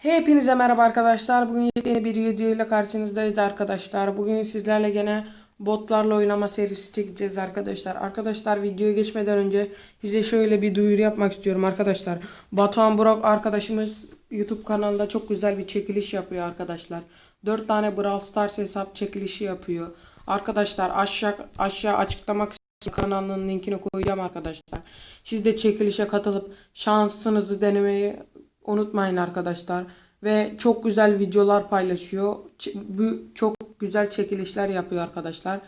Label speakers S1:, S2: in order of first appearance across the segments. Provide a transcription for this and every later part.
S1: Hepinize merhaba arkadaşlar. Bugün yeni bir video ile karşınızdayız arkadaşlar. Bugün sizlerle gene botlarla oynama serisi çekeceğiz arkadaşlar. Arkadaşlar videoya geçmeden önce size şöyle bir duyuru yapmak istiyorum arkadaşlar. Batuhan Burak arkadaşımız YouTube kanalında çok güzel bir çekiliş yapıyor arkadaşlar. 4 tane Brawl Stars hesap çekilişi yapıyor. Arkadaşlar aşağı aşağı açıklama kısmı kanalının linkini koyacağım arkadaşlar. Siz de çekilişe katılıp şansınızı denemeyi unutmayın arkadaşlar. Ve çok güzel videolar paylaşıyor. Çok güzel çekilişler yapıyor arkadaşlar.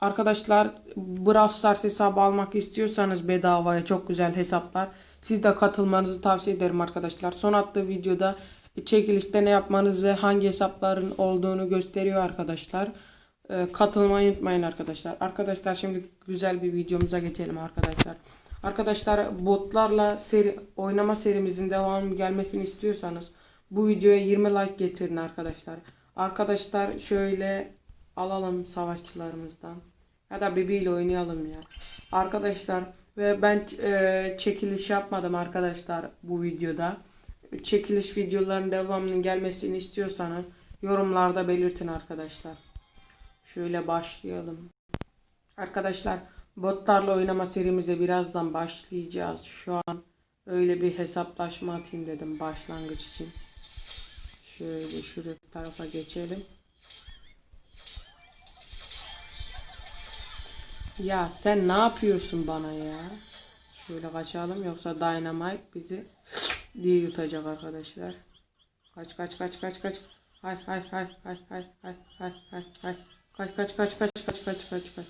S1: Arkadaşlar Brawl Stars hesabı almak istiyorsanız bedavaya çok güzel hesaplar. Siz de katılmanızı tavsiye ederim arkadaşlar. Son attığı videoda çekilişte ne yapmanız ve hangi hesapların olduğunu gösteriyor arkadaşlar. Ee, katılmayı unutmayın arkadaşlar. Arkadaşlar şimdi güzel bir videomuza geçelim arkadaşlar. Arkadaşlar botlarla seri oynama serimizin devamı gelmesini istiyorsanız bu videoya 20 like getirin arkadaşlar. Arkadaşlar şöyle alalım savaşçılarımızdan. Ya da bebeğiyle oynayalım ya. Arkadaşlar ve ben e, çekiliş yapmadım arkadaşlar bu videoda. Çekiliş videolarının devamının gelmesini istiyorsanız yorumlarda belirtin arkadaşlar. Şöyle başlayalım. Arkadaşlar botlarla oynama serimize birazdan başlayacağız. Şu an öyle bir hesaplaşma atayım dedim başlangıç için. Şöyle şu tarafa geçelim. Ya sen ne yapıyorsun bana ya? Şöyle kaçalım yoksa Dynamite bizi diye yutacak arkadaşlar. Kaç kaç kaç kaç kaç. Hay hay hay hay hay hay hay hay hay. Kaç kaç kaç kaç kaç kaç kaç kaç.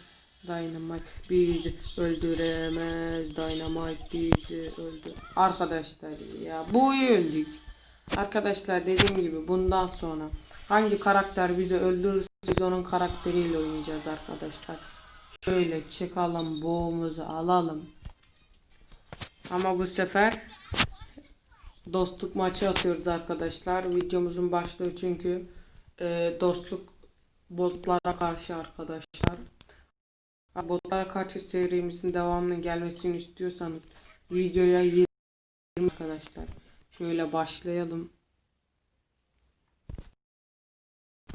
S1: Dynamite bizi öldüremez. Dynamite bizi öldür. Arkadaşlar ya bu öldük. Arkadaşlar dediğim gibi bundan sonra hangi karakter bizi öldürürse biz onun karakteriyle oynayacağız arkadaşlar. Şöyle çıkalım boğumuzu alalım. Ama bu sefer dostluk maçı atıyoruz arkadaşlar. Videomuzun başlığı çünkü e, dostluk botlara karşı arkadaşlar. Botlara karşı serimizin devamının gelmesini istiyorsanız videoya 20 arkadaşlar. Şöyle başlayalım.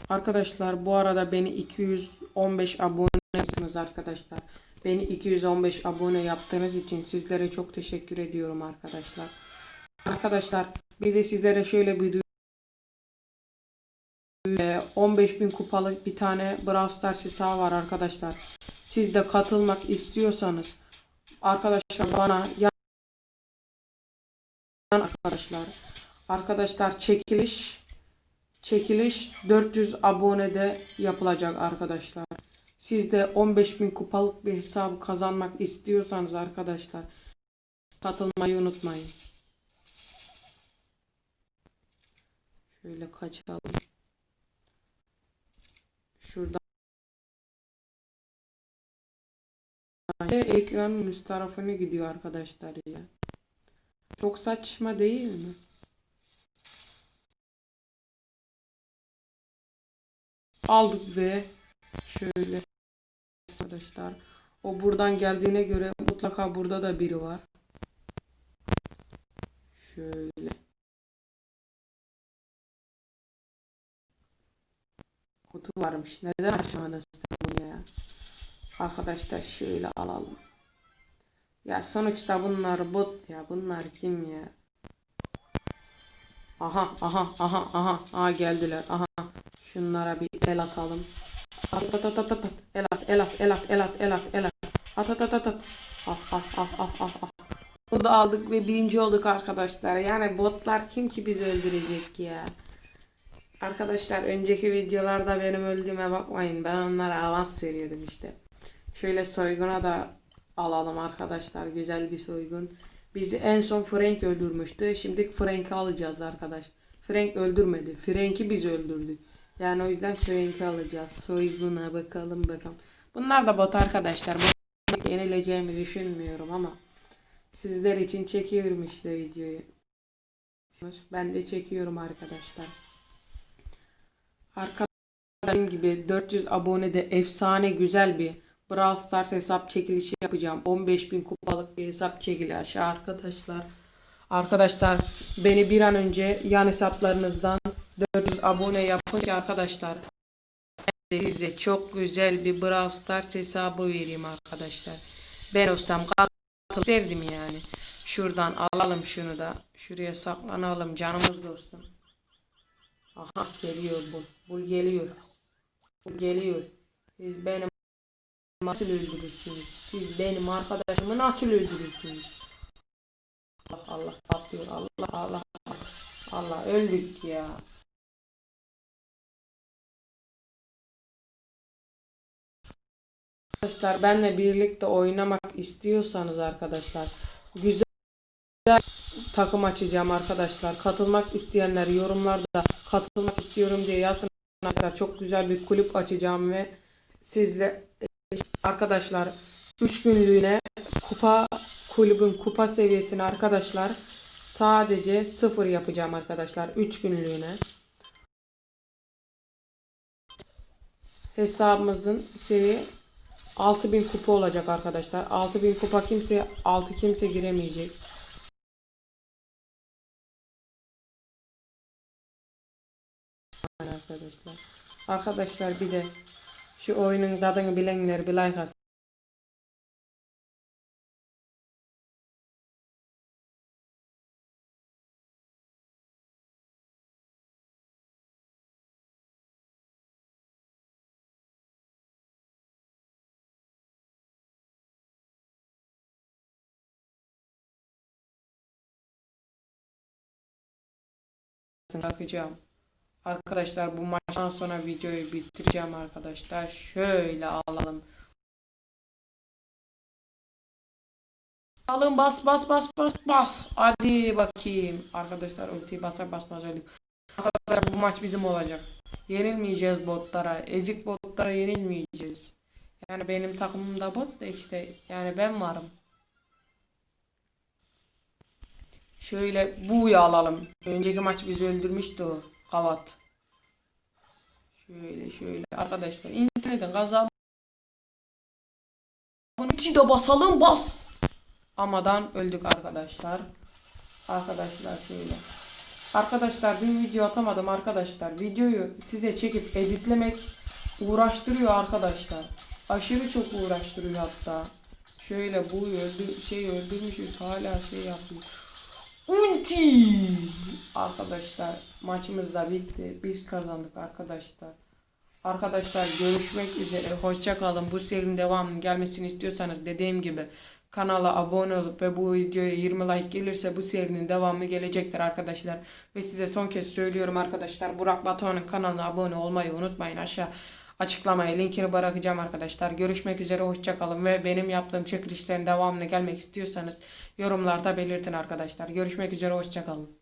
S1: Arkadaşlar bu arada beni 215 abone yaptınız arkadaşlar. Beni 215 abone yaptığınız için sizlere çok teşekkür ediyorum arkadaşlar. Arkadaşlar bir de sizlere şöyle bir 15.000 kupalık bir tane Brawl Stars hesabı var arkadaşlar. Siz de katılmak istiyorsanız arkadaşlar bana yan arkadaşlar arkadaşlar çekiliş çekiliş 400 abonede yapılacak arkadaşlar. Siz de 15.000 kupalık bir hesabı kazanmak istiyorsanız arkadaşlar katılmayı unutmayın. Şöyle kaçalım. Şuradan ekranın üst tarafına gidiyor arkadaşlar ya. Çok saçma değil mi? Aldık ve şöyle arkadaşlar. O buradan geldiğine göre mutlaka burada da biri var. Şöyle. Kutu varmış. Neden sen bunu ya? Arkadaşlar şöyle alalım. Ya sonuçta bunlar bot ya. Bunlar kim ya? Aha aha aha aha. Aha geldiler. Aha. Şunlara bir el atalım. At at at at at. El at el at el at el at el at el at. At at at at at. Ah ah ah ah ah ah. Burada aldık ve birinci olduk arkadaşlar. Yani botlar kim ki bizi öldürecek ya? Arkadaşlar önceki videolarda benim öldüğüme bakmayın. Ben onlara avans veriyordum işte. Şöyle soyguna da alalım arkadaşlar. Güzel bir soygun. Bizi en son Frank öldürmüştü. Şimdi Frank'i alacağız arkadaş. Frank öldürmedi. Frank'i biz öldürdük. Yani o yüzden Frank'i alacağız. Soyguna bakalım bakalım. Bunlar da bot arkadaşlar. Bunları yenileceğimi düşünmüyorum ama sizler için çekiyorum işte videoyu. Ben de çekiyorum arkadaşlar. Arkadaşlar gibi 400 abonede efsane güzel bir Brawl Stars hesap çekilişi yapacağım. 15.000 kupalık bir hesap çekilişi arkadaşlar. Arkadaşlar beni bir an önce yan hesaplarınızdan 400 abone yapın ki arkadaşlar. Size çok güzel bir Brawl Stars hesabı vereyim arkadaşlar. Ben olsam katıl derdim yani. Şuradan alalım şunu da. Şuraya saklanalım canımız dostum. Aha geliyor bu. Bu geliyor. Bu geliyor. Siz benim nasıl öldürürsünüz? Siz benim arkadaşımı nasıl öldürürsünüz? Allah Allah patlıyor. Allah Allah Allah. Allah öldük ya. Arkadaşlar benle birlikte oynamak istiyorsanız arkadaşlar güzel takım açacağım arkadaşlar. Katılmak isteyenler yorumlarda katılmak istiyorum diye yazın arkadaşlar. Çok güzel bir kulüp açacağım ve sizle arkadaşlar 3 günlüğüne kupa kulübün kupa seviyesini arkadaşlar sadece sıfır yapacağım arkadaşlar 3 günlüğüne. Hesabımızın şeyi 6000 kupa olacak arkadaşlar. 6000 kupa kimse 6 kimse giremeyecek. Arkadaşlar. Arkadaşlar bir de şu oyunun tadını bilenler bir like atsın. bakacağım. Arkadaşlar bu maçtan sonra videoyu bitireceğim arkadaşlar. Şöyle alalım. Alın bas bas bas bas bas. Hadi bakayım. Arkadaşlar ultiyi basar basmaz öldük. Arkadaşlar bu maç bizim olacak. Yenilmeyeceğiz botlara. Ezik botlara yenilmeyeceğiz. Yani benim takımımda bot da işte yani ben varım. Şöyle buyu alalım. Önceki maç bizi öldürmüştü o. Kavat. Şöyle şöyle arkadaşlar internetten kaza içi de basalım bas. Amadan öldük arkadaşlar. Arkadaşlar şöyle. Arkadaşlar dün video atamadım arkadaşlar. Videoyu size çekip editlemek uğraştırıyor arkadaşlar. Aşırı çok uğraştırıyor hatta. Şöyle bu öldü şey öldürmüşüz hala şey yapıyor. Ulti! Arkadaşlar maçımız da bitti. Biz kazandık arkadaşlar. Arkadaşlar görüşmek üzere. Hoşça kalın. Bu serinin devamının gelmesini istiyorsanız dediğim gibi kanala abone olup ve bu videoya 20 like gelirse bu serinin devamı gelecektir arkadaşlar. Ve size son kez söylüyorum arkadaşlar. Burak Batuhan'ın kanalına abone olmayı unutmayın. Aşağı açıklamaya linkini bırakacağım arkadaşlar. Görüşmek üzere hoşça kalın ve benim yaptığım çekilişlerin devamını gelmek istiyorsanız yorumlarda belirtin arkadaşlar. Görüşmek üzere hoşça kalın.